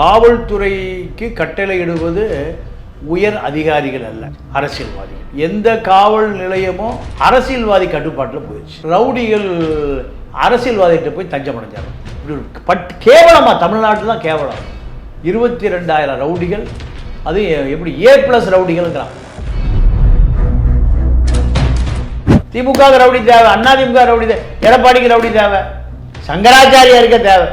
காவல்துறைக்கு கட்டளையிடுவது உயர் அதிகாரிகள் அல்ல அரசியல்வாதிகள். எந்த காவல் நிலையமும் அரசியல்வாதி கட்டுப்பாட்டில் போயிடுச்சு. ரவுடிகள் அரசியல்வாதிகிட்ட போய் தஞ்சம் அடைஞ்சாங்க. இப்படி ஒரு பட் கேவலமா தமிழ்நாட்டில் தான் கேவலம். இருபத்தி ரெண்டாயிரம் ரவுடிகள் அது எப்படி ஏ பிளஸ் ரவுடிகள்ங்கிறான். திமுக ரவுடி தேவை அண்ணா திமுக ரவுடி தேவை எடப்பாடிக்கு ரவுடி தேவை சங்கராச்சாரியாருக்கே தேவை.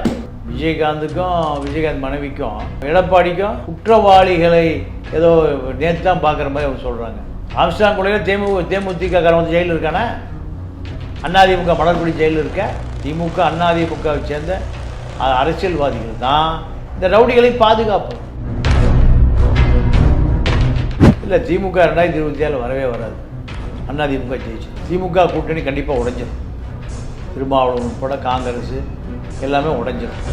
விஜயகாந்துக்கும் விஜயகாந்த் மனைவிக்கும் எடப்பாடிக்கும் குற்றவாளிகளை ஏதோ நேற்று தான் பார்க்குற மாதிரி அவங்க சொல்கிறாங்க ஆம்ஸ்டாங் கொலையில் தேமு தேமுதிக காரன் வந்து ஜெயிலில் இருக்கானே? அதிமுக மலர்குடி ஜெயிலில் இருக்க? திமுக அதிமுகவை சேர்ந்த அரசியல்வாதிகள் தான். இந்த ரவுடிகளை பாதுகாப்பு இல்லை திமுக ரெண்டாயிரத்தி இருபத்தி ஏழு வரவே வராது. அதிமுக ஜெயிச்சு. திமுக கூட்டணி கண்டிப்பாக உடைஞ்சிடும் திருமாவளவன் உட்பட காங்கிரஸ் எல்லாமே உடைஞ்சிடும்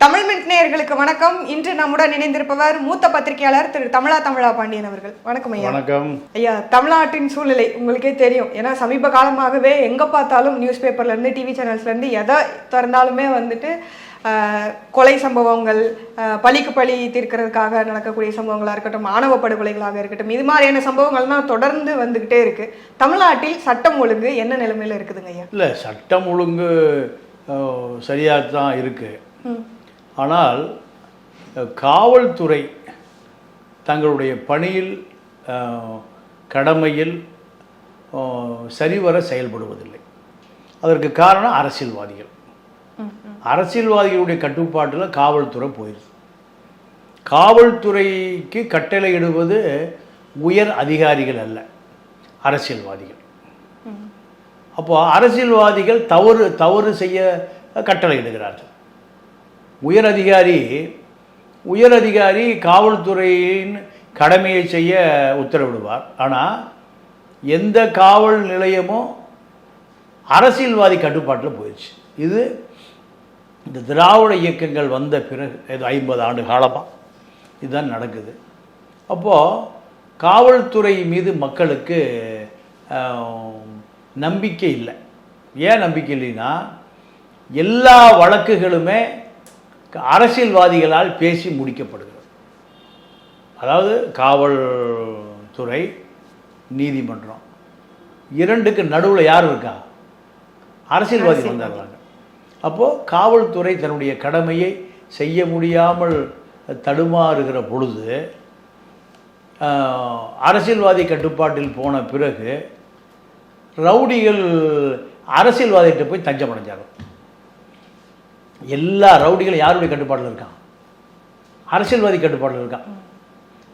தமிழ் மின்ட் நேயர்களுக்கு வணக்கம். இன்று நம்முடன் இணைந்திருப்பவர் மூத்த பத்திரிகையாளர் திரு தமிழா தமிழா பாண்டியன் அவர்கள். வணக்கம் ஐயா. வணக்கம். ஐயா தமிழ்நாட்டின் சூழ்நிலை உங்களுக்கே தெரியும். ஏன்னா சமீப காலமாகவே எங்க பார்த்தாலும் நியூஸ் பேப்பர்ல இருந்து டிவி சேனல்ஸ்ல இருந்து எதை திறந்தாலுமே வந்துட்டு கொலை சம்பவங்கள் பழிக்கு பழி தீர்க்கிறதுக்காக நடக்கக்கூடிய சம்பவங்களா இருக்கட்டும் ஆணவ படுகொலைகளாக இருக்கட்டும் இது மாதிரியான சம்பவங்கள்லாம் தொடர்ந்து வந்துகிட்டே இருக்கு. தமிழ்நாட்டில் சட்டம் ஒழுங்கு என்ன நிலைமையில இருக்குதுங்க ஐயா? இல்லை சட்டம் ஒழுங்கு சரியாக தான் இருக்குது. ஆனால் காவல்துறை தங்களுடைய பணியில் கடமையில் சரிவர செயல்படுவதில்லை. அதற்கு காரணம் அரசியல்வாதிகள். அரசியல்வாதிகளுடைய கட்டுப்பாட்டில் காவல்துறை போயிடுது. காவல்துறைக்கு கட்டளையிடுவது உயர் அதிகாரிகள் அல்ல அரசியல்வாதிகள். அப்போ அரசியல்வாதிகள் தவறு தவறு செய்ய கட்டளையிடுகிறார்கள் உயர் அதிகாரி உயர் அதிகாரி காவல்துறையின் கடமையை செய்ய உத்தரவிடுவார். ஆனால் எந்த காவல் நிலையமும் அரசியல்வாதி கட்டுப்பாட்டில் போயிடுச்சு. இது இந்த திராவிட இயக்கங்கள் வந்த பிறகு இது ஐம்பது ஆண்டு காலமாக இதுதான் நடக்குது. அப்போது காவல்துறை மீது மக்களுக்கு நம்பிக்கை இல்லை. ஏன் நம்பிக்கை இல்லைன்னா எல்லா வழக்குகளுமே அரசியல்வாதிகளால் பேசி முடிக்கப்படுகிறது. அதாவது காவல்துறை நீதிமன்றம். இரண்டுக்கு நடுவில் யார் இருக்கா? அரசியல்வாதி வந்துடுறாங்க அப்போது காவல்துறை தன்னுடைய கடமையை செய்ய முடியாமல் தடுமாறுகிற பொழுது அரசியல்வாதி கட்டுப்பாட்டில் போன பிறகு ரவுடிகள் அரசியல்வாதிகிட்ட போய் தஞ்சம் அடைஞ்சாங்க. எல்லா ரவுடிகளும் யாருடைய கட்டுப்பாட்டில் இருக்கான் அரசியல்வாதி கட்டுப்பாட்டில் இருக்கான்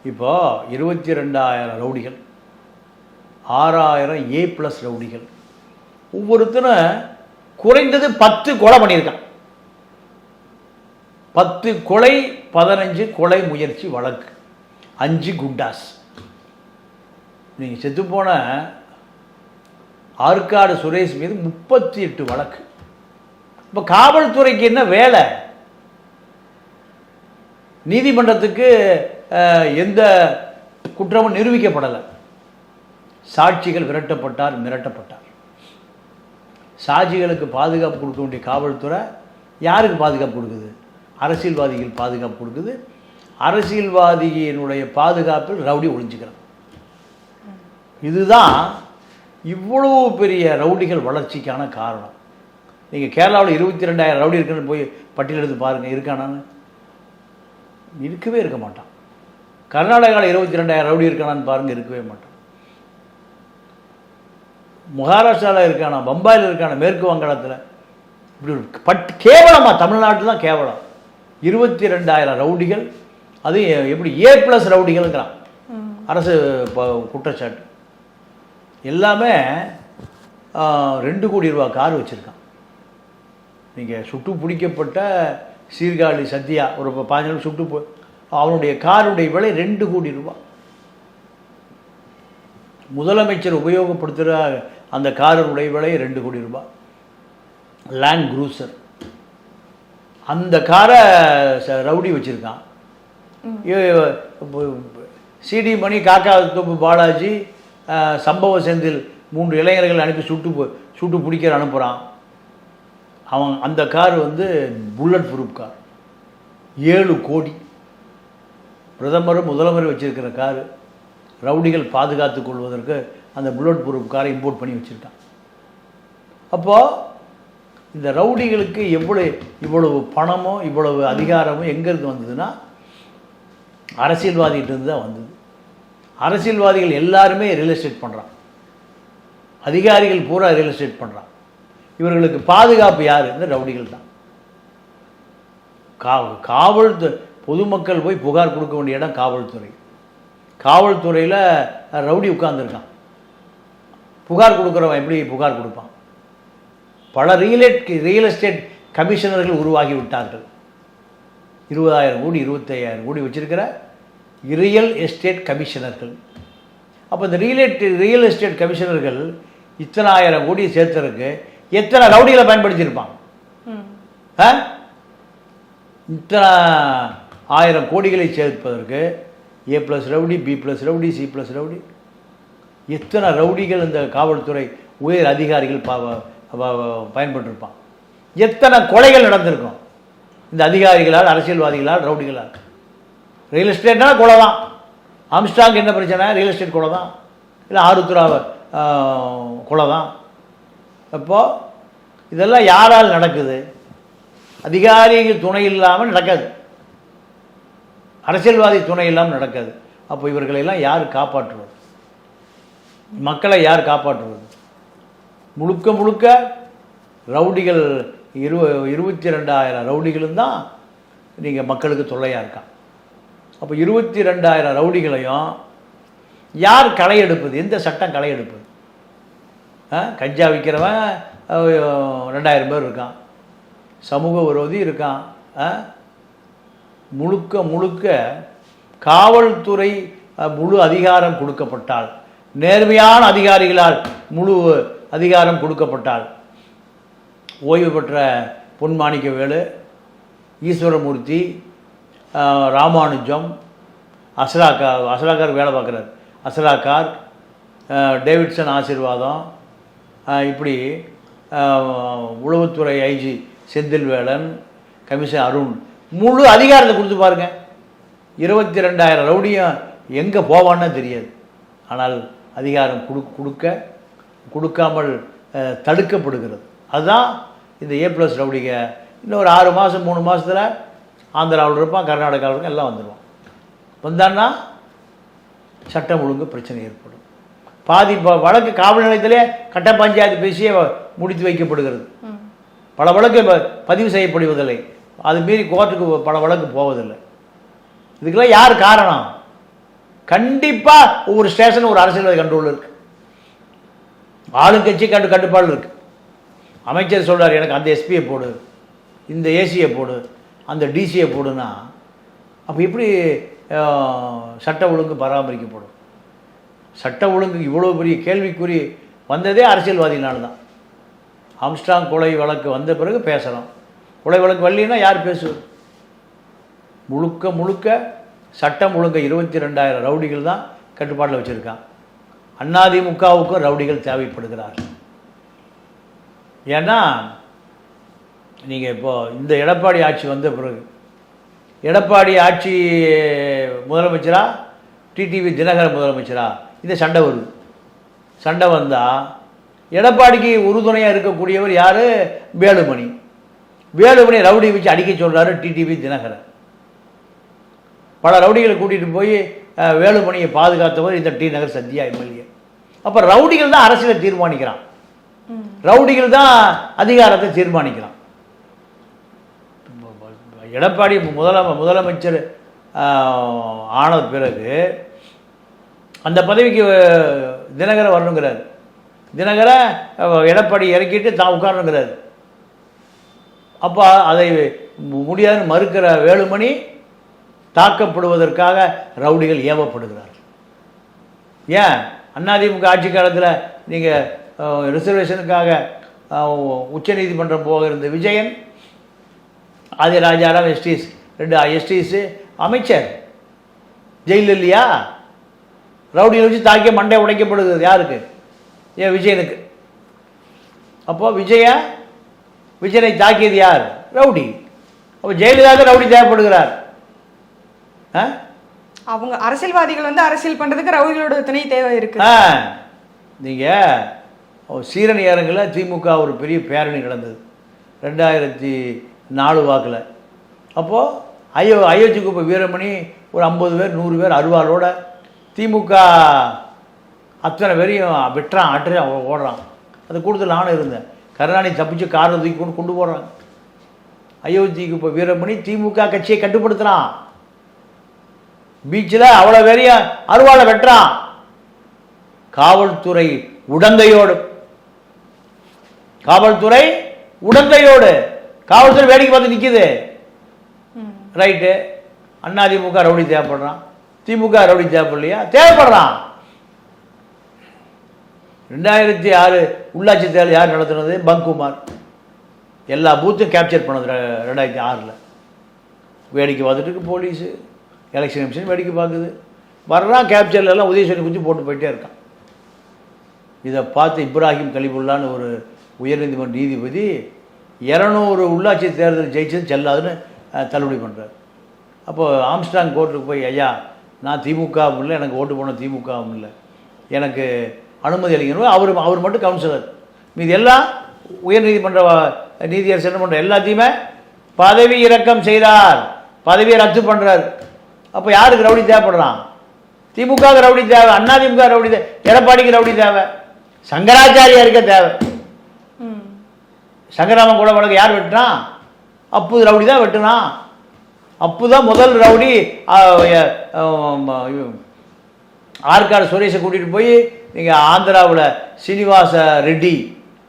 இப்போது இருபத்தி ரெண்டாயிரம் ரவுடிகள் ஆறாயிரம் ஏ ப்ளஸ் ரவுடிகள் ஒவ்வொருத்தரும் குறைந்தது பத்து கொலை பண்ணியிருக்கான். பத்து கொலை பதினஞ்சு கொலை முயற்சி வழக்கு. அஞ்சு குண்டாஸ். நீங்கள் செத்துப்போன ஆற்காடு சுரேஷ் மீது முப்பத்தி எட்டு வழக்கு. இப்போ காவல்துறைக்கு என்ன வேலை? நீதிமன்றத்துக்கு எந்த குற்றமும் நிரூபிக்கப்படலை. சாட்சிகள் விரட்டப்பட்டார் மிரட்டப்பட்டார். சாட்சிகளுக்கு பாதுகாப்பு கொடுக்க வேண்டிய காவல்துறை யாருக்கு பாதுகாப்பு கொடுக்குது? அரசியல்வாதிகள் பாதுகாப்பு கொடுக்குது. அரசியல்வாதியினுடைய பாதுகாப்பில் ரவுடி ஒழிஞ்சுக்கிறான் இதுதான் இவ்வளவு பெரிய ரவுடிகள் வளர்ச்சிக்கான காரணம். நீங்கள் கேரளாவில் இருபத்தி ரெண்டாயிரம் ரவுடி இருக்குன்னு போய் பட்டியல் எடுத்து பாருங்கள் இருக்கானான்னு இருக்கவே இருக்க மாட்டான். கர்நாடகாவில் இருபத்தி ரெண்டாயிரம் ரவுடி இருக்கானான்னு பாருங்கள் இருக்கவே மாட்டான். மகாராஷ்டிராவில் இருக்கானா பம்பாயில் இருக்கானா மேற்கு வங்காளத்தில்? இப்படி ஒரு பட் கேவலமா தமிழ்நாட்டில் தான் கேவலம். இருபத்தி ரெண்டாயிரம் ரவுடிகள் அது எப்படி ஏ ப்ளஸ் ரவுடிகள்ங்கிறான். அரசு குற்றச்சாட்டு. எல்லாமே ரெண்டு கோடி ரூபா கார் வச்சுருக்கான். நீங்கள் சுட்டு பிடிக்கப்பட்ட சீர்காழி சத்யா ஒரு பாஞ்சு நாள் சுட்டு போ அவனுடைய காருடைய விலை ரெண்டு கோடி ரூபா. முதலமைச்சர் உபயோகப்படுத்துகிற அந்த காரினுடைய விலை ரெண்டு கோடி ரூபாய். லேண்ட் குரூசர் அந்த காரை ரவுடி வச்சுருக்கான். சிடி மணி காக்கா தொப்பு பாலாஜி சம்பவ செந்தில் மூன்று இளைஞர்கள் அனுப்பி சுட்டு சுட்டு பிடிக்கிற அனுப்புகிறான் அவன் அந்த கார் வந்து புல்லட் ப்ரூஃப் கார். ஏழு கோடி. பிரதமரும் முதல்வரும் வச்சிருக்கிற காரு. ரவுடிகள் பாதுகாத்துக் கொள்வதற்கு அந்த புல்லட் ப்ரூஃப் காரை இம்போர்ட் பண்ணி வச்சுருக்கான். அப்போது இந்த ரவுடிகளுக்கு எவ்வளவு இவ்வளவு பணமும் இவ்வளவு அதிகாரமும் எங்கேருந்து வந்ததுன்னா அரசியல்வாதிகிட்டேருந்து தான் வந்தது. அரசியல்வாதிகள் எல்லாருமே ரியல் எஸ்டேட் பண்ணுறான் அதிகாரிகள் பூரா ரியல் எஸ்டேட் பண்ணுறான் இவர்களுக்கு பாதுகாப்பு யார்? இந்த ரவுடிகள் தான். கா காவல்துறை பொதுமக்கள் போய் புகார் கொடுக்க வேண்டிய இடம் காவல்துறை. காவல்துறையில் ரவுடி உட்காந்துருக்கான் புகார் கொடுக்குறவன் எப்படி புகார் கொடுப்பான்? பல ரியல் ரியல் எஸ்டேட் கமிஷனர்கள் உருவாகி விட்டார்கள். இருபதாயிரம் கோடி இருபத்தையாயிரம் கோடி வச்சிருக்கிற ரியல் எஸ்டேட் கமிஷனர்கள் அப்போ இந்த ரியல் ரியல் எஸ்டேட் கமிஷனர்கள் இத்தனை ஆயிரம் கோடி சேர்த்தறதுக்கு எத்தனை ரவுடிகளை பயன்படுத்தியிருப்பான்? இத்தனை ஆயிரம் கோடிகளை சேர்ப்பதற்கு A plus rowdy B plus rowdy C plus rowdy எத்தனை ரவுடிகள் இந்த காவல்துறை உயர் அதிகாரிகள் பயன்பட்டிருப்பான்? எத்தனை கொலைகள் நடந்திருக்கும்? இந்த அதிகாரிகளால் அரசியல்வாதிகளால் ரவுடிகளால். ரியல் எஸ்டேட்னா கொலை தான் ஆம்ஸ்டாங் என்ன பிரச்சனை ரியல் எஸ்டேட் கொலை தான் இல்லை ஆருத்ரா கொலை தான் அப்போது இதெல்லாம் யாரால் நடக்குது? அதிகாரிகள் துணை இல்லாமல் நடக்காது. அரசியல்வாதி துணை இல்லாமல் நடக்காது. அப்போ இவர்களையெல்லாம் யார் காப்பாற்றுவது? மக்களை யார் காப்பாற்றுவது முழுக்க முழுக்க ரவுடிகள் இரு இருபத்தி ரெண்டாயிரம் ரவுடிகளும் தான் நீங்கள் மக்களுக்கு தொல்லையாக இருக்கான் அப்போ இருபத்தி ரெண்டாயிரம் ரவுடிகளையும் யார் களை எடுப்பது எந்த சட்டம் களை எடுப்பது ஆ? கஞ்சா விற்கிறவன் ரெண்டாயிரம் பேர் இருக்கான் சமூக விரோதி இருக்கான் ஆ? முழுக்க முழுக்க காவல்துறை முழு அதிகாரம் கொடுக்கப்பட்டால் நேர்மையான அதிகாரிகளால் முழு அதிகாரம் கொடுக்கப்பட்டால் ஓய்வு பெற்ற பொன்மாணிக்கவேலு ஈஸ்வரமூர்த்தி ராமானுஜம் அசலாக்கா அசலாக்கார் வேலை பார்க்குறாரு. அசலாக்கார் டேவிட்சன் ஆசீர்வாதம் இப்படி உளவுத்துறை ஐஜி செந்தில்வேலன் கமிஷன் அருண் முழு அதிகாரத்தை கொடுத்து பாருங்கள் இருபத்தி ரெண்டாயிரம் ரவுடியும் எங்கே போவான்னு தெரியாது. ஆனால் அதிகாரம் கொடு கொடுக்க கொடுக்காமல் தடுக்கப்படுகிறது. அதுதான் இந்த ஏ ப்ளஸ் ரவுடிங்க இன்னும் ஒரு ஆறு மாதம் மூணு மாதத்தில் ஆந்திராவில் இருப்பான் கர்நாடகாவில் இருப்பான் எல்லாம் வந்துடுவான் வந்தான்னா சட்டம் ஒழுங்கு பிரச்சனை ஏற்படும். பாதி வழக்கு காவல் நிலையத்திலே கட்ட பஞ்சாயத்து பேசியே முடித்து வைக்கப்படுகிறது. பல வழக்கு பதிவு செய்யப்படுவதில்லை. அது மீறி கோர்ட்டுக்கு பல வழக்கு போவதில்லை. இதுக்கெல்லாம் யார் காரணம்? கண்டிப்பாக ஒவ்வொரு ஸ்டேஷனும் ஒரு அரசியல்வாதி கண்ட்ரோல் இருக்கு. ஆளுங்கட்சி கண்டு கட்டுப்பாடு இருக்கு. அமைச்சர் சொல்கிறார் எனக்கு அந்த எஸ்பியை போடு இந்த ஏசியை போடு அந்த டிசியை போடுனா அப்போ எப்படி சட்ட ஒழுங்கு பராமரிக்கப்படும்? சட்ட ஒழுங்கு இவ்வளோ பெரிய கேள்விக்குறி வந்ததே அரசியல்வாதினால தான். ஆம்ஸ்டாங் கொலை வழக்கு வந்த பிறகு பேசலாம். கொலை வழக்கு வரலின்னா யார் பேசுவது? முழுக்க முழுக்க சட்டம் ஒழுங்க இருபத்தி ரெண்டாயிரம் ரவுடிகள் தான் கட்டுப்பாட்டில் வச்சுருக்கான். அண்ணாதிமுகவுக்கும் ரவுடிகள் தேவைப்படுகிறார். ஏன்னா நீங்கள் இப்போ இந்த எடப்பாடி ஆட்சி வந்த பிறகு எடப்பாடி ஆட்சி முதலமைச்சரா டிடிவி தினகரன் முதலமைச்சரா? இந்த சண்டை வருது. சண்டை வந்தால் எடப்பாடிக்கு உறுதுணையாக இருக்கக்கூடியவர் யார்? வேலுமணி. வேலுமணி ரவுடி வச்சு அடிக்க சொல்கிறாரு டிடிவி தினகரன். பல ரவுடிகளை கூட்டிகிட்டு போய் வேலுமணியை பாதுகாத்தவர் இந்த டி நகர் சத்யா எம்எல்ஏ. அப்போ ரவுடிகள் தான் அரசியலை தீர்மானிக்கிறான். ரவுடிகள் தான் அதிகாரத்தை தீர்மானிக்கலாம் எடப்பாடி முதலம முதலமைச்சர் ஆன பிறகு அந்த பதவிக்கு அஹ், தினகரன் வரணுங்கிறார். தினகரன் அஹ், எடப்பாடி இறக்கிட்டு தான் உட்காரணுங்கிறார். அப்போ அதை முடியாதுன்னு மறுக்கிற வேலுமணி தாக்கப்படுவதற்காக ரவுடிகள் ஏவப்படுகிறார்கள். ஏன்? அதிமுக ஆட்சி காலத்தில் நீங்கள் ரிசர்வேஷனுக்காக உச்சநீதிமன்றம் போக இருந்த விஜயன் ஆதி ராஜாராம் எஸ்டிஸ் ரெண்டு எஸ்டிஸு அமைச்சர் ஜெயிலில் இல்லையா? ரவுடியில் வச்சு தாக்கிய மண்டை உடைக்கப்படுகிறது யாருக்கு? ஏன் விஜயனுக்கு. அப்போது விஜய விஜயனை தாக்கியது யார்? ரவுடி. அப்போ ஜெயலலிதாவுக்கு ரவுடி தேவைப்படுகிறார். அவங்க அரசியல்வாதிகள் வந்து அரசியல் பண்றதுக்கு ரவுடிகளோட துணை தேவை இருக்கு. நீங்கள் சீரணி அரங்கில் திமுக ஒரு பெரிய பேரணி நடந்தது. ரெண்டாயிரத்தி நாலு வாக்கில். அப்போது அயோ அயோத்தி குப்பை வீரமணி ஒரு ஐம்பது பேர் நூறு பேர் அருவாளோட திமுக அத்தனை பேரையும் வெட்டுறான் ஆட்டுறான் ஓடுறான். அது கூடுதல் நானும் இருந்தேன். கருணாநிதி தப்பிச்சு காரில் தூக்கி கொண்டு கொண்டு போடுறாங்க. அயோத்தி குப்பை வீரமணி திமுக கட்சியை கட்டுப்படுத்துகிறான் பீச்சில் அவ்வளோ பெரிய அருவாளை வெட்டுறான். காவல்துறை உடந்தையோடு. காவல்துறை உடந்தையோடு. காவல்துறை வேடிக்கை பார்த்து நிற்குது ரைட்டு அண்ணா திமுக ரவுடி தேவைப்படுறான். திமுக ரவுடி தேவைப்படலையா? தேவைப்படுறான். ரெண்டாயிரத்தி ஆறு உள்ளாட்சி தேர்தல் யார் நடத்துனது? பங்குமார் எல்லா பூத்தையும் கேப்சர் பண்ணது ரெண்டாயிரத்தி ஆறில். வேடிக்கை பார்த்துட்டு இருக்கு போலீஸு. எலெக்ஷன் கமிஷன் வேடிக்கை பார்க்குது. வர்றான் கேப்சர்ல எல்லாம் உதயசூரியன் குச்சி போட்டு போயிட்டே இருக்கான். இதை பார்த்து இப்ராஹிம் கலிபுல்லான்னு ஒரு உயர்நீதிமன்ற நீதிபதி இரநூறு உள்ளாட்சி தேர்தல் ஜெயிச்சது செல்லாதுன்னு தள்ளுபடி பண்ணுறார் அப்போது ஆம்ஸ்டாங் கோர்ட்டுக்கு போய் ஐயா நான் திமுகவும் இல்லை எனக்கு ஓட்டு போன திமுகவும் இல்லை. எனக்கு அனுமதி அளிக்கணும். அவர் அவர் மட்டும் கவுன்சிலர். மீது எல்லாம் உயர்நீதிமன்ற நீதியரசு என்ன பண்ணுற எல்லாத்தையுமே பதவி இறக்கம் செய்தார். பதவியை ரத்து பண்ணுறார் அப்போ யாருக்கு ரவுடி தேவைப்படுறான் திமுக ரவுடி தேவை அண்ணா திமுக ரவுடி தேவை எடப்பாடிக்கு ரவுடி தேவை. சங்கராச்சாரியாருக்கு தேவை. சங்கராமன் கூட வழக்கு யார் வெட்டினான் அப்பு ரவுடி தான் வெட்டினான் அப்பு தான் முதல் ரவுடி ஆற்காடு சுரேஷை கூட்டிகிட்டு போய் நீங்கள் ஆந்திராவில் சீனிவாச ரெட்டி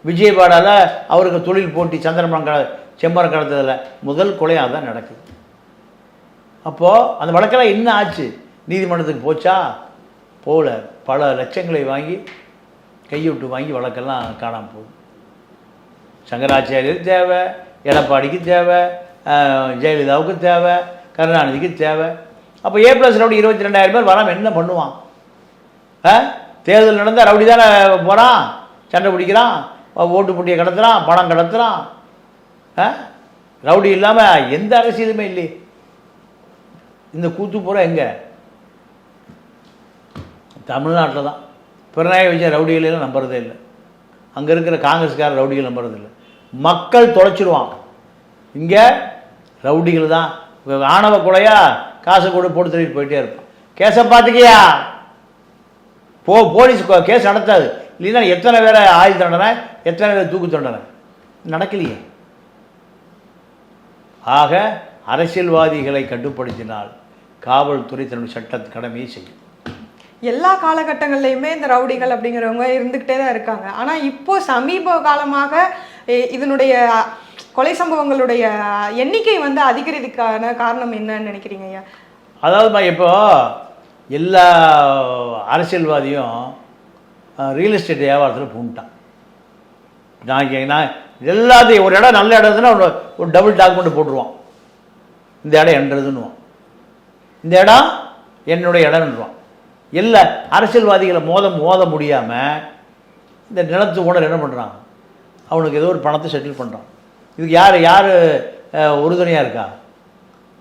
விஜயபாடாவில் அவருக்கு தொழில் போட்டி சந்திரமரம் கட செம்மரம் கடத்ததில் முதல் கொலையாக தான் நடக்குது. அப்போது அந்த வழக்கெல்லாம் என்ன ஆச்சு? நீதிமன்றத்துக்கு போச்சா? போகல பல லட்சங்களை வாங்கி கையொட்டு வாங்கி வழக்கெல்லாம் காணாமல் போகுது. சங்கராச்சாரியருக்கு தேவை எடப்பாடிக்கு தேவை ஜெயலலிதாவுக்கு தேவை கருணாநிதிக்கு தேவை. அப்போ ஏ ப்ளஸ் ரவுடி இருபத்தி ரெண்டாயிரம் பேர் வராமல் என்ன பண்ணுவான்? ஆ? தேர்தல் நடந்தால் ரவுடி தானே போகிறான் சண்டை பிடிக்கிறான்? ஓட்டு போட்டியை கடத்துறான்? பணம் கடத்துகிறான் ஆ? ரவுடி இல்லாமல் எந்த அரசியலுமே இல்லையே. இந்த கூத்து பூரா எங்கே? தமிழ்நாட்டில் தான் பிறநாய விஜய் ரவுடிகளெல்லாம் நம்புறதே இல்லை. அங்கே இருக்கிற காங்கிரஸ்கார ரவுடிகள் நம்புறது இல்லை. மக்கள் தொலைச்சிருவான் இங்கே ரவுடிகள் தான். ஆணவ கொலையா காசை கூட போட்டு தள்ளிட்டு போயிட்டே இருப்பான். கேஸை பார்த்துக்கியா போ போலீஸ் கேஸ் நடத்தாது. இல்லைன்னா எத்தனை பேரை ஆயுள் தண்டனை எத்தனை பேரை தூக்கு தண்டனை? நடக்கலையே. ஆக அரசியல்வாதிகளை கட்டுப்படுத்தினால் காவல்துறை தன்னுடைய சட்ட கடமையை செய்யும். எல்லா காலகட்டங்கள்லையுமே இந்த ரவுடிகள் அப்படிங்கிறவங்க இருந்துக்கிட்டே தான் இருக்காங்க. ஆனா இப்போ சமீப காலமாக இதனுடைய கொலை சம்பவங்களுடைய எண்ணிக்கை வந்து அதிகரிக்கிறதுக்கான காரணம் என்னன்னு நினைக்கிறீங்க ஐயா? அதாவதுமா இப்போ எல்லா அரசியல்வாதியும் ரியல் எஸ்டேட் வியாபாரத்தில் பூண்டான். நான் நான் எல்லாத்தையும் ஒரு இடம் நல்ல இடம் இருந்துன்னா ஒரு ஒரு டபுள் டாக்குமெண்ட் போட்டுருவான். இந்த இடம் என்றதுன்னுவான். இந்த இடம் என்னுடைய இடம்ன்றான். இல்லை அரசியல்வாதிகளை மோத மோத முடியாமல் இந்த நிலத்து ஓனர் என்ன பண்ணுறான் அவனுக்கு ஏதோ ஒரு பணத்தை செட்டில் பண்ணுறான் இதுக்கு யார் யார் உறுதுணையாக இருக்கா?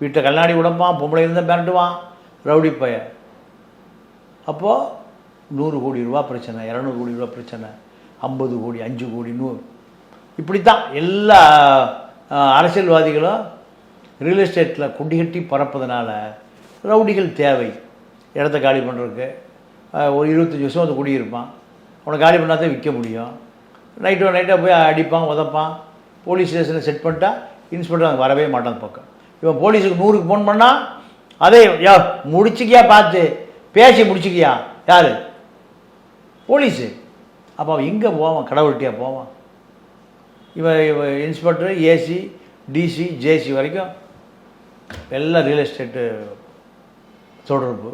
வீட்டை கண்ணாடி உடம்பான் பொம்பளை இருந்தால் மிரட்டுவான் ரவுடி பையன். அப்போது நூறு கோடி ரூபா பிரச்சனை இரநூறு கோடி ரூபா பிரச்சனை ஐம்பது கோடி அஞ்சு கோடி நூறு. இப்படித்தான் எல்லா அரசியல்வாதிகளும் ரியல் எஸ்டேட்டில் கொடி கட்டி பறப்பதனால ரவுடிகள் தேவை. இடத்த காலி பண்ணுறதுக்கு ஒரு இருபத்தஞ்சி வருஷம் வந்து குடியிருப்பான். அவனை காலி பண்ணால் தான் விற்க முடியும். நைட்டோ நைட்டாக போய் அடிப்பான் உதப்பான். போலீஸ் ஸ்டேஷனில் செட் பண்ணிட்டா இன்ஸ்பெக்டர் அங்கே வரவே மாட்டான் பக்கம். இவன் போலீஸுக்கு நூறுக்கு ஃபோன் பண்ணால் அதே யா முடிச்சுக்கியா பார்த்து பேசி முடிச்சுக்கியா? யார்? போலீஸு. அப்போ அவன் எங்கே போவான்? கடவுள்கிட்டயா போவான்? இவன் இவன் இன்ஸ்பெக்டர் ஏசி டிசி ஜேசி வரைக்கும் எல்லாம் ரியல் எஸ்டேட்டு தொடர்பு.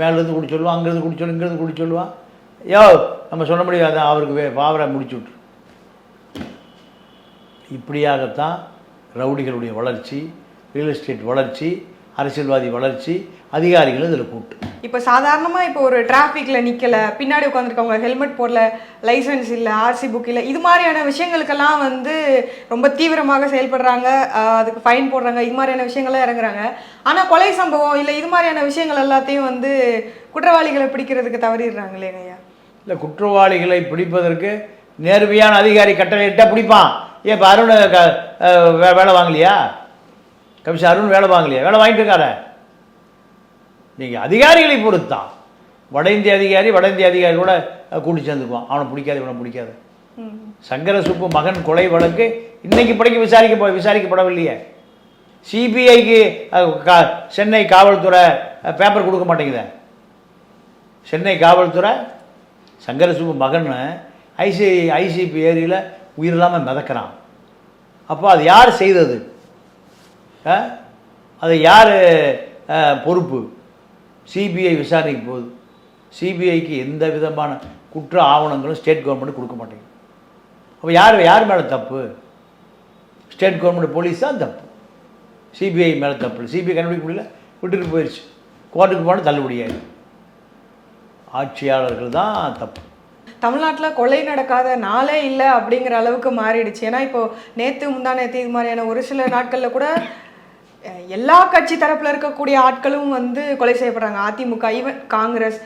மேலேருந்து குடி சொல்லுவான் அங்கேருந்து குடி சொல்லு இங்கேருந்து குடி சொல்லுவான் யோ நம்ம சொல்ல முடியாது அவருக்கு வே பாவரை முடிச்சு விட்ரு இப்படியாகத்தான் ரவுடிகளுடைய வளர்ச்சி ரியல் எஸ்டேட் வளர்ச்சி அரசியல்வாதி வளர்ச்சி அதிகாரிகளும் இதில் கூட்டு. இப்போ சாதாரணமாக இப்போ ஒரு டிராஃபிக்கில் நிற்கலை பின்னாடி உட்காந்துருக்கவங்க ஹெல்மெட் போடல லைசென்ஸ் இல்லை ஆர்சி புக் இல்லை இது மாதிரியான விஷயங்களுக்கெல்லாம் வந்து ரொம்ப தீவிரமாக செயல்படுறாங்க. அதுக்கு ஃபைன் போடுறாங்க. இது மாதிரியான விஷயங்கள்லாம் இறங்குறாங்க. ஆனால் கொலை சம்பவம் இல்லை இது மாதிரியான விஷயங்கள் எல்லாத்தையும் வந்து குற்றவாளிகளை பிடிக்கிறதுக்கு தவறிடுறாங்களே ஐயா. இல்லை குற்றவாளிகளை பிடிப்பதற்கு நேர்மையான அதிகாரி கட்டளையிட்டா பிடிப்பான். ஏன் இப்போ அருண் க- வே- வேலை வாங்கலையா? கமிஷன் அருண் வேலை வாங்கலையா? வேலை வாங்கிட்டு இருக்காரு? நீங்கள் அதிகாரிகளை பொறுத்தான் வட இந்திய அதிகாரி வட இந்திய அதிகாரி கூட கூட்டி சேர்ந்துக்குவான். அவனை பிடிக்காது இவனை பிடிக்காது. ம். சங்கர சுப்பு மகன் கொலை வழக்கு இன்னைக்கு படிக்க விசாரிக்க விசாரிக்கப்படவில்லையே. சிபிஐக்கு சென்னை காவல்துறை பேப்பர் கொடுக்க மாட்டேங்குதே. சென்னை காவல்துறை சங்கரசுப்பு மகன் ஐசி ஐசிபி ஏரியில் உயிர் இல்லாமல் மிதக்கிறான். அப்போ அது யார் செய்தது? அதை அது யார் பொறுப்பு? சிபிஐ விசாரணைக்கு போகுது. சிபிஐக்கு எந்த விதமான குற்ற ஆவணங்களும் ஸ்டேட் கவர்மெண்ட் கொடுக்க மாட்டேங்குது. அப்போ யார் யார் மேலே தப்பு? ஸ்டேட் கவர்மெண்ட் போலீஸ் தான் தப்பு. சிபிஐ மேலே தப்பு இல்லை. சிபிஐ கண்டுபிடிக்க முடியல விட்டுட்டு போயிடுச்சு கோர்ட்டுக்கு போனால் தள்ளுபடியாயிடும் ஆட்சியாளர்கள் தான் தப்பு. தமிழ்நாட்டில் கொலை நடக்காத நாளே இல்லை அப்படிங்கிற அளவுக்கு மாறிடுச்சு. ஏன்னா இப்போ நேற்று முந்தா நேற்று இது மாதிரியான ஒரு சில நாட்களில் கூட எல்லா கட்சி தரப்புல இருக்கக்கூடிய ஆட்களும் வந்து கொலை செய்யப்படுறாங்க. அதிமுக ஈவன் காங்கிரஸ்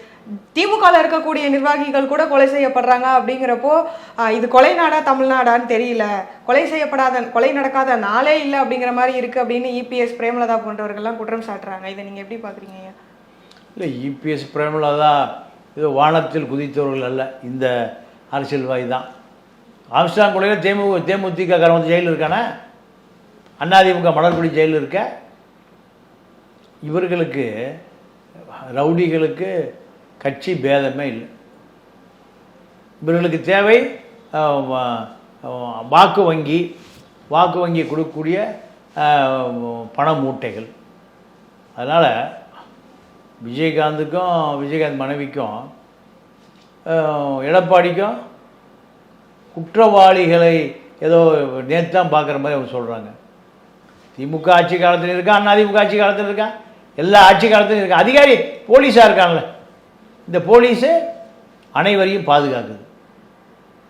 திமுகவில் இருக்கக்கூடிய நிர்வாகிகள் கூட கொலை செய்யப்படுறாங்க அப்படிங்கிறப்போ இது கொலை நாடா தமிழ்நாடான்னு தெரியல. கொலை செய்யப்படாத கொலை நடக்காத நாளே இல்லை அப்படிங்கிற மாதிரி இருக்கு அப்படின்னு இபிஎஸ் பிரேமலதா போன்றவர்கள்லாம் குற்றம் சாட்டுறாங்க. இதை நீங்க எப்படி பாக்குறீங்க ஐயா? இல்லை இபிஎஸ் பிரேமலதா இது வானத்தில் குதித்தவர்கள் அல்ல. இந்த அரசியல்வாதி தான். ஆம்ஸ்டாங் கொலையில் தேமு தேமுதிக காரன் வந்து ஜெயிலில் இருக்கானே? அதிமுக மலர்குடி ஜெயிலில் இருக்க இவர்களுக்கு ரவுடிகளுக்கு கட்சி பேதமே இல்லை. இவர்களுக்கு தேவை வாக்கு வங்கி வாக்கு வங்கி கொடுக்கக்கூடிய பண மூட்டைகள். அதனால் விஜயகாந்துக்கும் விஜயகாந்த் மனைவிக்கும் எடப்பாடிக்கும் குற்றவாளிகளை ஏதோ நேற்று தான் பார்க்குற மாதிரி அவங்க சொல்கிறாங்க திமுக ஆட்சி காலத்தில் இருக்கா? அண்ணா திமுக ஆட்சி காலத்தில் இருக்கா? எல்லா ஆட்சி காலத்திலும் இருக்கா? அதிகாரி போலீஸாக இருக்கான்ல இந்த போலீஸு அனைவரையும் பாதுகாக்குது.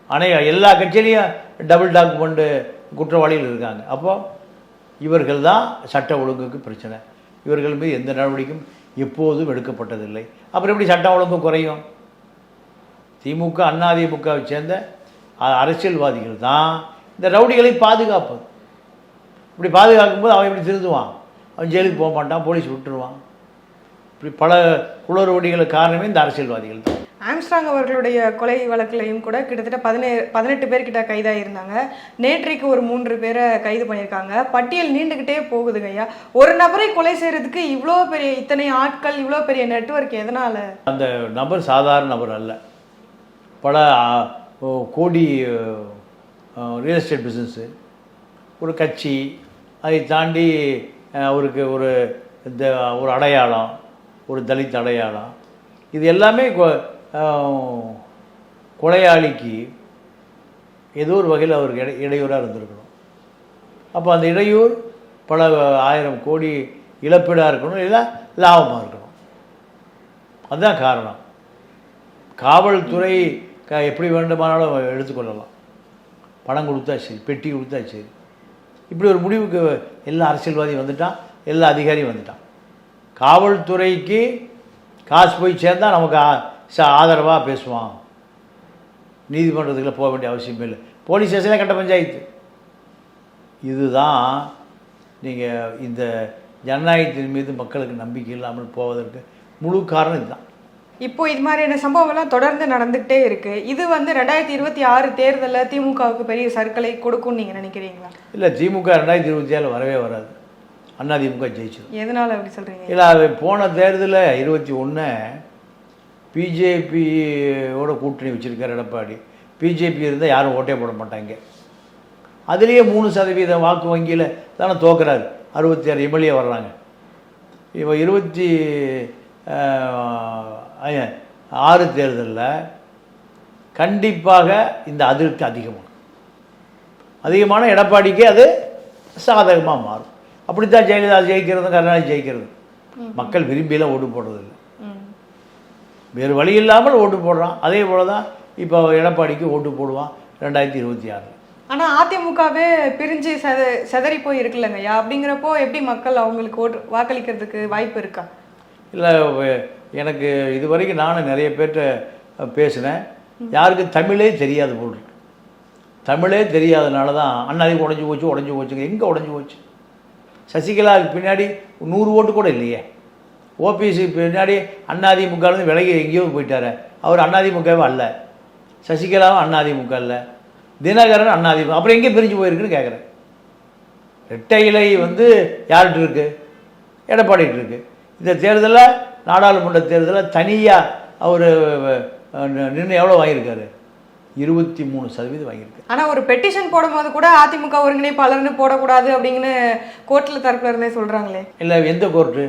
அனை எல்லா கட்சியிலையும் டபுள் டாக்குமெண்ட்டு குற்றவாளிகள் இருக்காங்க. அப்போ இவர்கள் தான் சட்ட ஒழுங்குக்கு பிரச்சனை. இவர்கள் மீது எந்த நடவடிக்கையும் எப்போதும் எடுக்கப்பட்டதில்லை. அப்புறம் எப்படி சட்டம் ஒழுங்கு குறையும்? திமுக அதிமுகவை சேர்ந்த அ- அரசியல்வாதிகள் தான் இந்த ரவுடிகளை பாதுகாப்பது. இப்படி பாதுகாக்கும் போது அவன் எப்படி திருந்துவான். அவன் ஜெயிலுக்கு போக மாட்டான் போலீஸ் விட்டுருவான். இப்படி பல குளறுபடிகளுக்கு காரணமே இந்த அரசியல்வாதிகள் தான். ஆம்ஸ்ட்ராங் அவர்களுடைய கொலை வழக்குலையும் கூட கிட்டத்தட்ட பதினேழு பதினெட்டு பேர்கிட்ட கைதாக இருந்தாங்க நேற்றைக்கு ஒரு மூன்று பேரை கைது பண்ணியிருக்காங்க. பட்டியல் நீண்டுக்கிட்டே போகுதுங்க ஐயா. ஒரு நபரை கொலை செய்யறதுக்கு இவ்வளோ பெரிய இத்தனை ஆட்கள் இவ்வளோ பெரிய நெட்வொர்க் எதனால? அந்த நபர் சாதாரண நபர் அல்ல. பல கோடி ரியல் எஸ்டேட் பிஸ்னஸ்ஸு ஒரு கட்சி அதை தாண்டி அவருக்கு ஒரு இந்த ஒரு அடையாளம் ஒரு தலித் அடையாளம். இது எல்லாமே கொ- கொலையாளிக்கு ஏதோ ஒரு வகையில் அவருக்கு இடை இடையூறாக இருந்திருக்கணும். அப்போ அந்த இடையூர் பல ஆயிரம் கோடி இழப்பீடாக இருக்கணும் இல்லை லாபமாக இருக்கணும். அதுதான் காரணம். காவல்துறை க எப்படி வேண்டுமானாலும் எடுத்துக்கொள்ளலாம். பணம் கொடுத்தா சரி பெட்டி கொடுத்தா சரி. இப்படி ஒரு முடிவுக்கு எல்லா அரசியல்வாதியும் வந்துட்டான் எல்லா அதிகாரியும் வந்துட்டான். காவல்துறைக்கு காசு போய் சேர்ந்தால் நமக்கு ஆதரவாக பேசுவான். நீதிமன்றத்துக்குள்ளே போக வேண்டிய அவசியமே இல்லை. போலீஸ் ஸ்டேஷனே கட்ட பஞ்சாயத்து. இதுதான் நீங்கள் இந்த ஜனநாயகத்தின் மீது மக்களுக்கு நம்பிக்கை இல்லாமல் போவதற்கு முழு காரணம் இதுதான். இப்போ இது மாதிரியான சம்பவங்கள்லாம் தொடர்ந்து நடந்துகிட்டே இருக்கு. இது வந்து ரெண்டாயிரத்தி இருபத்தி ஆறு தேர்தலில் திமுகவுக்கு பெரிய சர்க்கலை கொடுக்கும்னு நீங்க நினைக்கிறீங்களா? இல்லை திமுக ரெண்டாயிரத்தி இருபத்தி ஏழு வரவே வராது. அண்ணா திமுக ஜெயிச்சிடும் எதனால அப்படி சொல்றீங்க? இல்லை அது போன தேர்தலில் இருபத்தி ஒன்று பிஜேபியோட கூட்டணி வச்சிருக்கார் எடப்பாடி. பிஜேபி இருந்தால் யாரும் ஓட்டே போட மாட்டாங்க. அதுலேயே மூணு சதவீத வாக்கு வங்கியில் தானே தோக்குறாரு. அறுபத்தி ஆறு எம்எல்ஏ வர்றாங்க. இப்போ இருபத்தி ஆறு தேர்தலில் கண்டிப்பாக இந்த அதிருப்தி அதிகமாகும். அதிகமான எடப்பாடிக்கு அது சாதகமாக மாறும். அப்படித்தான் ஜெயலலிதா ஜெயிக்கிறதும் கருணாநிதி ஜெயிக்கிறதும். மக்கள் விரும்பியெல்லாம் ஓட்டு போடுறதில்லை. வேறு வழி இல்லாமல் ஓட்டு போடுறான். அதே போல தான் இப்போ எடப்பாடிக்கு ஓட்டு போடுவான் ரெண்டாயிரத்தி இருபத்தி ஆறில். ஆனா அதிமுகவே பிரிஞ்சு செத செதறி போய் இருக்குல்லங்க ஐயா அப்படிங்கிறப்போ எப்படி மக்கள் அவங்களுக்கு ஓட்டு வாக்களிக்கிறதுக்கு வாய்ப்பு இருக்கா? இல்லை எனக்கு இது வரைக்கும் நானும் நிறைய பேர்கிட்ட பேசினேன். யாருக்கு தமிழே தெரியாது போல் தமிழே தெரியாதனால தான் அண்ணாதிமுக உடஞ்சி போச்சு உடஞ்சி போச்சுங்க. எங்கே உடஞ்சி போச்சு? சசிகலாவுக்கு பின்னாடி நூறு ஓட்டு கூட இல்லையே. ஓபிஎஸ்சி பின்னாடி அண்ணாதிமுகலேருந்து விலகி எங்கேயோ போயிட்டாரு. அவர் அண்ணாதிமுகவே அல்ல. சசிகலாவும் அண்ணாதிமுக அல்ல. தினகரன் அண்ணாதிமுக அப்புறம் எங்கே பிரிஞ்சு போயிருக்குன்னு கேட்குறேன் ரெட்டை இலை வந்து யார்கிட்ட இருக்கு? எடப்பாடிட்டு இருக்கு. இந்த தேர்தலில் நாடாளுமன்ற தேர்தலில் தனியாக அவர் நின்று எவ்வளோ வாங்கியிருக்காரு? இருபத்தி மூணு சதவீதம் வாங்கியிருக்காரு. ஆனா ஒரு பெட்டிஷன் போடும்போது கூட அதிமுக ஒருங்கிணைப்பாளர்னு போடக்கூடாது அப்படின்னு கோர்ட்ல தரப்புல இருந்தே சொல்றாங்களே. இல்லை எந்த கோர்ட்டு?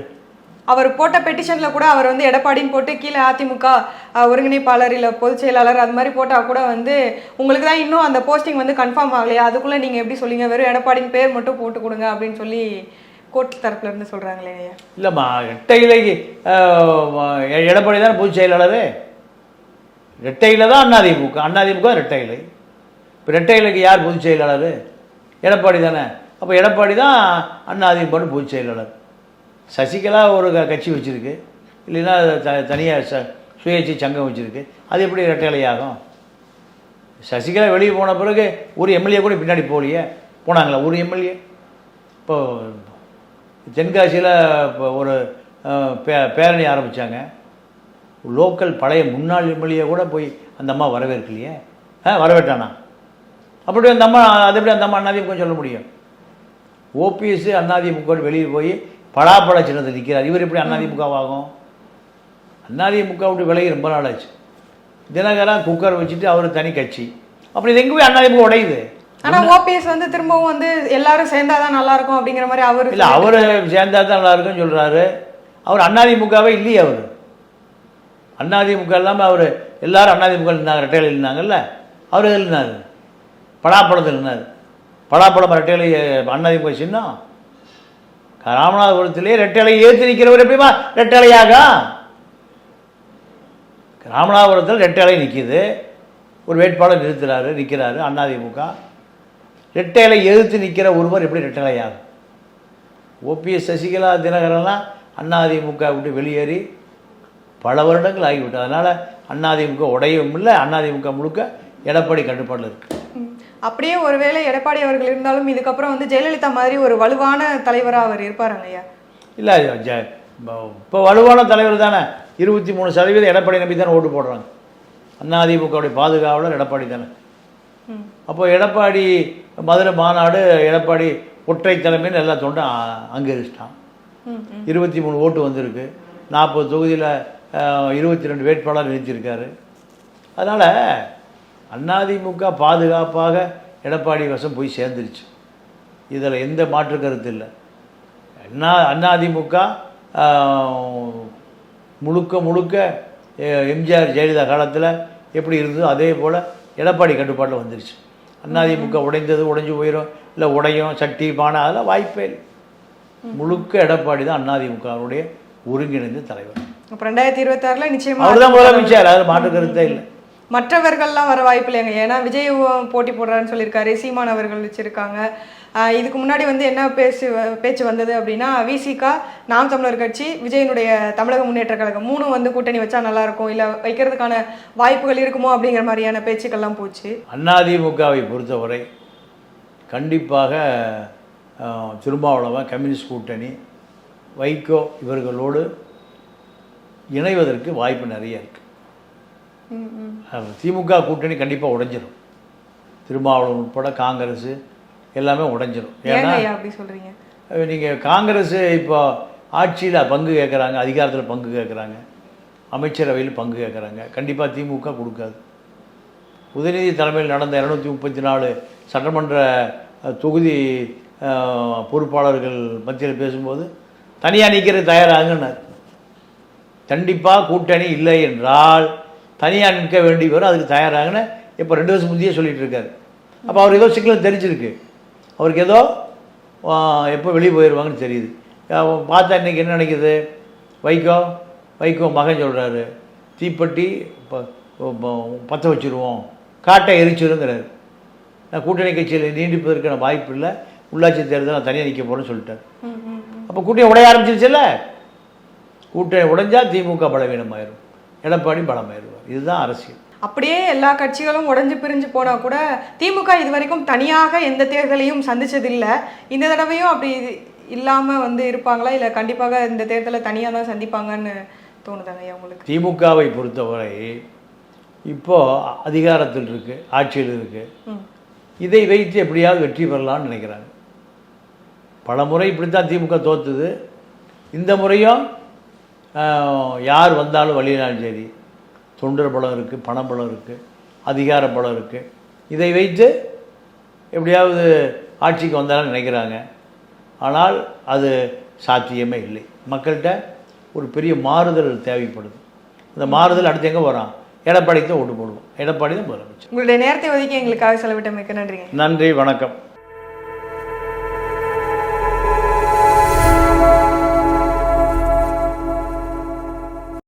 அவர் போட்ட பெட்டிஷன்ல கூட அவர் வந்து எடப்பாடின்னு போட்டு கீழே அதிமுக ஒருங்கிணைப்பாளர் இல்ல பொதுச் செயலாளர் அது மாதிரி போட்டா கூட வந்து உங்களுக்கு தான் இன்னும் அந்த போஸ்டிங் வந்து கன்ஃபார்ம் ஆகலையா? அதுக்குள்ள நீங்க எப்படி சொல்லிங்க வெறும் எடப்பாடின்னு பேர் மட்டும் போட்டு கொடுங்க அப்படின்னு சொல்லி கோர்ட் தரப்புல இருந்து சொல்றாங்களே ஐயா? இல்லைம்மா ரெட்டை இலைக்கு எடப்பாடி தானே பொதுச் செயலாளர் ரெட்டை தான் அண்ணாதிமுக அண்ணாதிமுக ரெட்டை இலை. இப்போ ரெட்டை இலைக்கு யார் பொதுச் செயலாளர் எடப்பாடி தானே. அப்போ எடப்பாடி தான் அண்ணாதிமுகன்னு பொதுச் செயலாளர் சசிகலா ஒரு க- கட்சி வச்சுருக்கு. இல்லைன்னா த தனியாக ச சுயேட்சை சங்கம் வச்சுருக்கு. அது எப்படி இரட்டை இலையாகும்? சசிகலா வெளியே போன பிறகு ஒரு எம்எல்ஏ கூட பின்னாடி போகலையே. போனாங்களா ஒரு எம்எல்ஏ? இப்போது தென்காசியில் இப்போ ஒரு பே பேரணி ஆரம்பித்தாங்க லோக்கல் பழைய முன்னாள் எம்எல்ஏ கூட போய் அந்த அம்மா வரவேற்கலையே ஆ வரவேட்டானா அப்படி அந்த அம்மா அது எப்படி அந்த அம்மா அண்ணாதிமுகம் சொல்ல முடியும்? ஓபிஎஸ் அண்ணாதிமுக வெளியே போய் பலாப்பழ சின்னத்தில் நிற்கிறார் இவர் எப்படி அண்ணாதிமுகவாகும் அண்ணாதிமுக விட்டு விலகி ரொம்ப நாள் ஆச்சு தினகரன் குக்கர் வச்சுட்டு அவர் தனி கட்சி. அப்படி இது எங்கே போய் அண்ணாதிமுக உடையுது? ஆனா ஓபிஎஸ் வந்து திரும்பவும் வந்து எல்லாரும் சேர்ந்தாதான் நல்லா இருக்கும் அப்படிங்கிற மாதிரி அவரு இல்லை அவர் சேர்ந்தா தான் நல்லா இருக்குன்னு சொல்கிறாரு அவர் அண்ணாதிமுகவே இல்லையே அவர். அண்ணாதிமுக இல்லாமல் அவர் எல்லாரும் அண்ணாதிமுக இருந்தாங்க ரெட்டையில் இருந்தாங்கல்ல? அவர் எதில் இருந்தார்? பலாப்பழத்தில் இருந்தார். பலாப்பழம் ரெட்டையில அண்ணாதிமுக சின்னம். ராமநாதபுரத்திலே ரெட்டைலை ஏற்றி நிற்கிறவர் எப்படிமா? ரெட்டலையாக ராமநாதபுரத்தில் ரெட்டலை நிற்கிது ஒரு வேட்பாளர் நிறுத்துறாரு நிற்கிறாரு அண்ணாதிமுக. ரெட்டைலை எதிர்த்து நிற்கிற ஒருவர் எப்படி ரெட்டலையாகும்? ஓபிஎஸ் சசிகலா தினகரன்லாம் அண்ணாதிமுக விட்டு வெளியேறி பல வருடங்கள் ஆகிவிட்டது. அதனால் அண்ணாதிமுக உடையவும் இல்லை அண்ணாதிமுக முழுக்க எடப்பாடி கட்டுப்பாட்டில் இருக்கு. ம். அப்படியே ஒருவேளை எடப்பாடி அவர்கள் இருந்தாலும் இதுக்கப்புறம் வந்து ஜெயலலிதா மாதிரி ஒரு வலுவான தலைவரா அவர் இருப்பாருங்க ஐயா இல்லை இப்போ வலுவான தலைவர் தானே. இருபத்தி மூணு சதவீதம் எடப்பாடி நம்பி தானே ஓட்டு போடுறாங்க. அதிமுகவுடைய பாதுகாவலர் எடப்பாடி தானே. அப்போ எடப்பாடி மதுரை மாநாடு எடப்பாடி ஒற்றை தலைமைன்னு எல்லா தொண்டும் அங்கீகரிச்சிட்டான். இருபத்தி மூணு ஓட்டு வந்திருக்கு. நாற்பது தொகுதியில் இருபத்தி ரெண்டு வேட்பாளர் நிறுத்தியிருக்காரு. அதனால் அதிமுக பாதுகாப்பாக எடப்பாடி வசம் போய் சேர்ந்துருச்சு. இதில் எந்த மாற்று கருத்து இல்லை. அண்ணா அதிமுக முழுக்க முழுக்க எம்ஜிஆர் ஜெயலலிதா காலத்தில் எப்படி இருந்ததோ அதே போல் எடப்பாடி கட்டுப்பாட்டில் வந்துருச்சு. அதிமுக உடைந்தது உடைஞ்சு போயிடும் இல்லை உடையும் சட்டி பானை அதெல்லாம் வாய்ப்பே இல்லை. முழுக்க எடப்பாடி தான் அதிமுகவுடைய ஒருங்கிணைந்த தலைவர். அப்ப ரெண்டாயிரத்தி இருபத்தி ஆறுல நிச்சயமா அவர் தான் முதலமைச்சர் அதில் மாற்று கருத்தே இல்லை. மற்றவர்கள்லாம் வர வாய்ப்பு இல்லைங்க. ஏன்னா விஜய் போட்டி போடுறாருன்னு சொல்லியிருக்காரு. சீமான் அவர்கள் வச்சிருக்காங்க. இதுக்கு முன்னாடி வந்து என்ன பேச்சு பேச்சு வந்தது அப்படின்னா விசிகா நாம் தமிழர் கட்சி விஜயனுடைய தமிழக முன்னேற்ற கழகம் மூணும் வந்து கூட்டணி வச்சா நல்லா இருக்கும் இல்லை வைக்கிறதுக்கான வாய்ப்புகள் இருக்குமோ அப்படிங்கிற மாதிரியான பேச்சுக்கள்லாம் போச்சு. அதிமுகவை பொறுத்தவரை கண்டிப்பாக திருமாவளவன் கம்யூனிஸ்ட் கூட்டணி வைகோ இவர்களோடு இணைவதற்கு வாய்ப்பு நிறைய இருக்குது. திமுக கூட்டணி கண்டிப்பாக உடைஞ்சிரும். திருமாவளவன் உட்பட காங்கிரஸ் எல்லாமே உடைஞ்சிரும். ஏங்க ஏன்னா அப்படி சொல்றீங்க? நீங்கள் காங்கிரஸ் இப்போ ஆட்சியில் பங்கு கேட்குறாங்க அதிகாரத்தில் பங்கு கேட்குறாங்க அமைச்சரவையில் பங்கு கேட்குறாங்க கண்டிப்பாக திமுக கொடுக்காது. உதயநிதி தலைமையில் நடந்த இரநூத்தி முப்பத்தி நாலு சட்டமன்ற தொகுதி பொறுப்பாளர்கள் மத்தியில் பேசும்போது தனியாக நிற்கிறது தயாராகுன்னார் கண்டிப்பாக கூட்டணி இல்லை என்றால் தனியாக நிற்க வேண்டி வரும் அதுக்கு தயாராகுன்னு இப்போ ரெண்டு வருஷம் முந்தையே சொல்லிட்டு இருக்காரு. அப்போ அவர் ஏதோ சிக்கல் தெரிஞ்சிருக்கு. அவருக்கு ஏதோ எப்போ வெளியே போயிடுவாங்கன்னு தெரியுது. பார்த்தா இன்னைக்கு என்ன நினைக்குது வைகோ வைகோ மகன் சொல்கிறாரு தீப்பெட்டி பற்ற வச்சுருவோம். காட்டை எரிச்சிருங்கிறாரு. நான் கூட்டணி கட்சியில் நீடிப்பதற்கான வாய்ப்பு இல்லை. உள்ளாட்சி தேர்தல் நான் தனியாக நிற்க போகிறேன்னு சொல்லிட்டார். அப்போ கூட்டணி உடைய ஆரம்பிச்சிருச்சுல்ல? கூட்டணி உடைஞ்சா திமுக பலவீனமாயிரும். எடப்பாடி பலமாயிருவார். இதுதான் அரசியல். அப்படியே எல்லா கட்சிகளும் உடைஞ்சு பிரிஞ்சு போனா கூட திமுக இது வரைக்கும் தனியாக எந்த தேர்தலையும் சந்திச்சதில்லை. இந்த தடவையும் அப்படி இல்லாம வந்து இருப்பாங்களா? இல்ல கண்டிப்பாக இந்த தேர்தலை தனியா தான் சந்திப்பாங்கன்னு தோணுதாங்க உங்களுக்கு? திமுகவை பொறுத்தவரை இப்போ அதிகாரத்தில் இருக்கு ஆட்சியில் இருக்கு. ம். இதை வைத்து எப்படியாவது வெற்றி பெறலாம்னு நினைக்கிறாங்க. பல முறை இப்படித்தான் திமுக தோத்துது. இந்த முறையும் யார் வந்தாலும் வழியினாலும் சரி தொண்டர் பலம் இருக்குது பணபலம் இருக்குது அதிகார பலம் இருக்குது இதை வைத்து எப்படியாவது ஆட்சிக்கு வந்தாலும் நினைக்கிறாங்க. ஆனால் அது சாத்தியமே இல்லை. மக்கள்கிட்ட ஒரு பெரிய மாறுதல் தேவைப்படுது. அந்த மாறுதல் அடுத்து எங்கே வரான் எடப்பாடிக்கு தான் ஓட்டு போடுவோம். எடப்பாடி தான் முதலமைச்சர். உங்களுடைய நேரத்தை ஒதுக்கி எங்களுக்காக செலவிட்ட மிக்க நன்றிங்க. நன்றி வணக்கம்.